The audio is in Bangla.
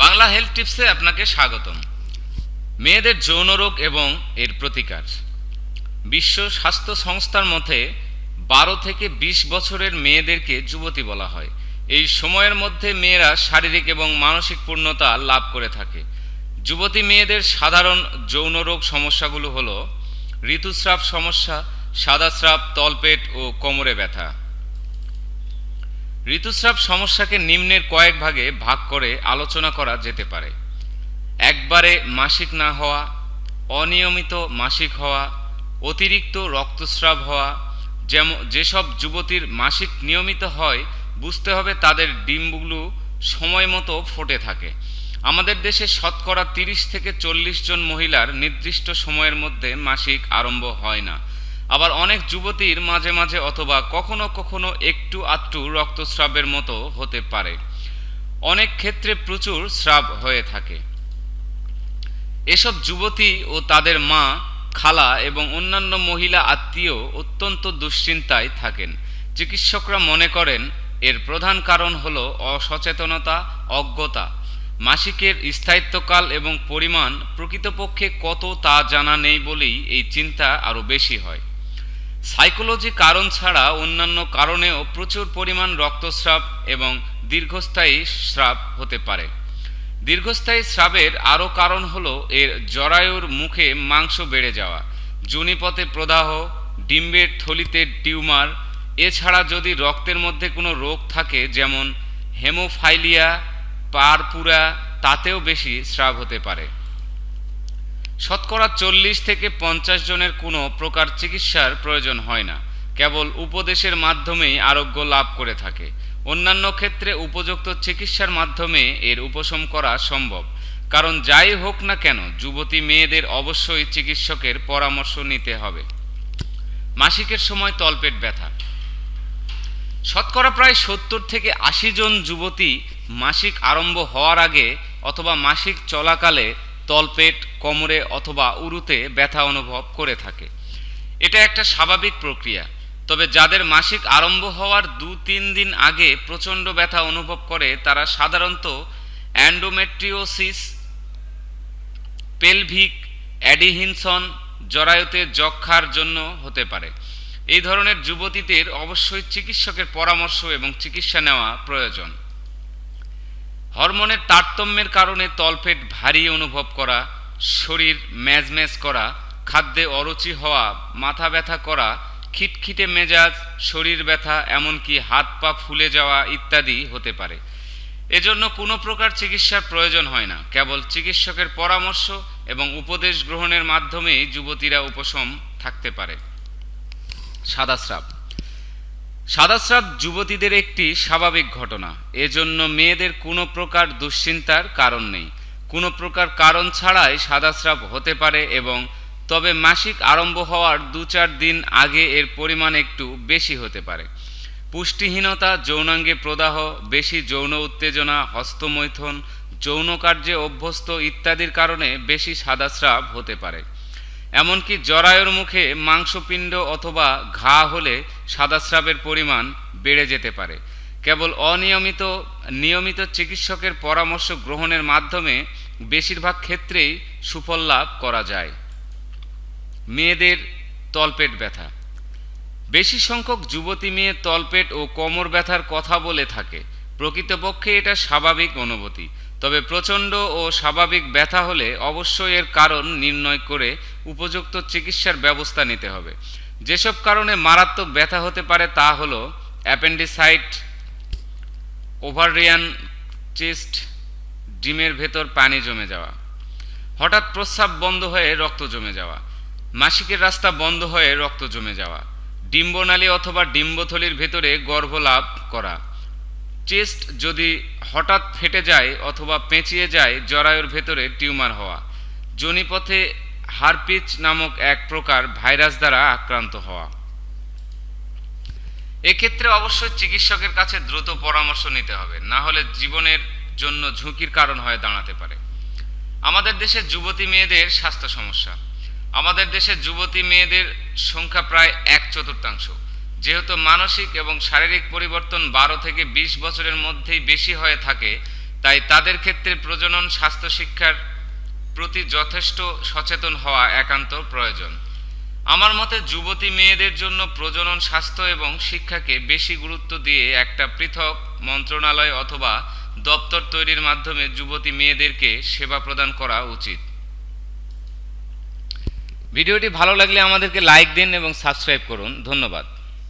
বাংলা হেলথ টিপসে আপনাকে স্বাগতম। মেয়েদের যৌন রোগ এবং এর প্রতিকার। বিশ্ব স্বাস্থ্য সংস্থার মতে বারো থেকে ২০ বছরের মেয়েদেরকে যুবতী বলা হয়। এই সময়ের মধ্যে মেয়েরা শারীরিক এবং মানসিক পূর্ণতা লাভ করে থাকে। যুবতী মেয়েদের সাধারণ যৌন রোগ সমস্যাগুলো হলো ঋতুস্রাব সমস্যা সাদাস্রাব তলপেট ও কোমরে ব্যথা। ঋতুস্রাব সমস্যাকে নিম্নের কয়েক ভাগে ভাগ করে আলোচনা করা যেতে পারে। একবারে মাসিক না হওয়া, অনিয়মিত মাসিক হওয়া, অতিরিক্ত রক্তস্রাব হওয়া, যেমন যেসব যুবতীর মাসিক নিয়মিত হয়, বুঝতে হবে তাদের ডিমগুলো সময় মতো ফোটে থাকে। আমাদের দেশে শতকরা তিরিশ থেকে চল্লিশ জন মহিলার নির্দিষ্ট সময়ের মধ্যে মাসিক আরম্ভ হয় না। আবার অনেক যুবতীর মাঝে মাঝে অথবা কখনো কখনো একটু আধটু রক্তস্রাবের মতো হতে পারে। অনেক ক্ষেত্রে প্রচুর স্রাব হয়ে থাকে। এসব যুবতী ও তাদের মা, খালা এবং অন্যান্য মহিলা আত্মীয় অত্যন্ত দুশ্চিন্তায় থাকেন। চিকিৎসকরা মনে করেন, এর প্রধান কারণ হল অসচেতনতা, অজ্ঞতা। মাসিকের স্থায়িত্বকাল এবং পরিমাণ প্রকৃতপক্ষে কত তা জানা নেই বলেই এই চিন্তা আরও বেশি হয়। সাইকোলজি কারণ ছাড়া অন্যান্য কারণেও প্রচুর পরিমাণ রক্তস্রাব এবং দীর্ঘস্থায়ী স্রাব হতে পারে। দীর্ঘস্থায়ী স্রাবের আরও কারণ হলো এর জরায়ুর মুখে মাংস বেড়ে যাওয়া, জুনিপথে প্রদাহ, ডিম্বের থলিতে টিউমার, এছাড়া যদি রক্তের মধ্যে কোনো রোগ থাকে যেমন হেমোফাইলিয়া, পারপুরা, তাতেও বেশি স্রাব হতে পারে। শতকরা চল্লিশ থেকে পঞ্চাশ জনের কোনো প্রকার চিকিৎসার প্রয়োজন হয় না। কেবল উপদেশের মাধ্যমেই আরোগ্য লাভ করে থাকে। অন্যান্য ক্ষেত্রে উপযুক্ত চিকিৎসার মাধ্যমে এর উপশম করা সম্ভব। কারণ যাই হোক না কেন, যুবতী মেয়েদের অবশ্যই চিকিৎসকের পরামর্শ নিতে হবে। মাসিকের সময় তলপেট ব্যথা। শতকরা প্রায় সত্তর থেকে আশি জন যুবতী মাসিক আরম্ভ হওয়ার আগে অথবা মাসিক চলাকালে তলপেট, কোমরে অথবা উরুতে ব্যথা অনুভব করে থাকে। এটা একটা স্বাভাবিক প্রক্রিয়া, তবে যাদের মাসিক আরম্ভ হওয়ার দু তিন দিন আগে প্রচণ্ড ব্যথা অনুভব করে, তারা সাধারণত অ্যান্ডোমেট্রিওসিস, পেলভিক, অ্যাডিহিনসন, জরায়ুতে যক্ষার জন্য হতে পারে। এই ধরনের যুবতীদের অবশ্যই চিকিৎসকের পরামর্শ এবং চিকিৎসা নেওয়া প্রয়োজন। হরমোনের তারতম্যের কারণে তলপেট ভারী অনুভব করা, শরীর ম্যাজম্যাজ করা, খাদ্যে অরুচি হওয়া, মাথা ব্যথা করা, খিটখিটে মেজাজ, শরীর ব্যথা, এমনকি হাত পা ফুলে যাওয়া ইত্যাদি হতে পারে। এজন্য কোনো প্রকার চিকিৎসার প্রয়োজন হয় না। কেবল চিকিৎসকের পরামর্শ এবং উপদেশ গ্রহণের মাধ্যমেই যুবতীরা উপশম থাকতে পারে। সাদাস্রাব সাদাস্রাব যুবতীদের একটি স্বাভাবিক ঘটনা। এজন্য মেয়েদের কোনো প্রকার দুশ্চিন্তার কারণ নেই। কোনো প্রকার কারণ ছাড়াই সাদাস্রাব হতে পারে এবং তবে মাসিক আরম্ভ হওয়ার দু চার দিন আগে এর পরিমাণ একটু বেশি হতে পারে। পুষ্টিহীনতা, যৌনাঙ্গে প্রদাহ, বেশি যৌন উত্তেজনা, হস্তমৈথন যৌন কার্যে অভ্যস্ত ইত্যাদির কারণে বেশি সাদাস্রাব হতে পারে। এমনকি জরায়ুর মুখে মাংসপিণ্ড অথবা ঘা হলে সাদাস্রাবের পরিমাণ বেড়ে যেতে পারে। কেবল অনিয়মিত, নিয়মিত চিকিৎসকের পরামর্শ গ্রহণের মাধ্যমে বেশিরভাগ ক্ষেত্রেই সুফল লাভ করা যায়। মেয়েদের তলপেট ব্যথা। বেশি সংখ্যক যুবতী মেয়ে তলপেট ও কোমর ব্যথার কথা বলে থাকে। প্রকৃতপক্ষে এটা স্বাভাবিক অনুভূতি। তবে প্রচণ্ড ও স্বাভাবিক ব্যথা হলে অবশ্যই এর কারণ নির্ণয় করে উপযুক্ত চিকিৎসার ব্যবস্থা নিতে হবে। যেসব কারণে মারাত্মক ব্যথা হতে পারে তা হল অ্যাপেন্ডিসাইট ওভারিয়ান চেস্ট, ডিমের ভেতর পানি জমে যাওয়া, হঠাৎ প্রস্রাব বন্ধ হয়ে রক্ত জমে যাওয়া, মাসিকের রাস্তা বন্ধ হয়ে রক্ত জমে যাওয়া, ডিম্বনালী অথবা ডিম্বথলির ভেতরে গর্ভলাভ করা। চেস্ট যদি হঠাৎ ফেটে যায় অথবা পেঁচিয়ে যায় জরায়ুর ভেতরে টিউমার হওয়া। জনিপথে হারপিচ নামক এক প্রকার ভাইরাস দ্বারা আক্রান্ত হওয়া। এক্ষেত্রে অবশ্যই চিকিৎসকের কাছে দ্রুত পরামর্শ নিতে হবে, না হলে জীবনের জন্য ঝুঁকির কারণ হয়ে দাঁড়াতে পারে। আমাদের দেশের যুবতী মেয়েদের স্বাস্থ্য সমস্যা। আমাদের দেশের যুবতী মেয়েদের সংখ্যা প্রায় এক চতুর্থাংশ। যেহেতু মানসিক এবং শারীরিক পরিবর্তন বারো থেকে বিশ বছরের মধ্যেই বেশি হয়ে থাকে, তাই তাদের ক্ষেত্রে প্রজনন স্বাস্থ্য শিক্ষার প্রতি যথেষ্ট সচেতন হওয়া একান্ত প্রয়োজন। আমার মতে যুবতী মেয়েদের জন্য প্রজনন স্বাস্থ্য এবং শিক্ষাকে বেশি গুরুত্ব দিয়ে একটা পৃথক মন্ত্রণালয় অথবা দপ্তর তৈরির মাধ্যমে যুবতী মেয়েদেরকে সেবা প্রদান করা উচিত। ভিডিওটি ভালো লাগলে আমাদেরকে লাইক দিন এবং সাবস্ক্রাইব করুন। ধন্যবাদ।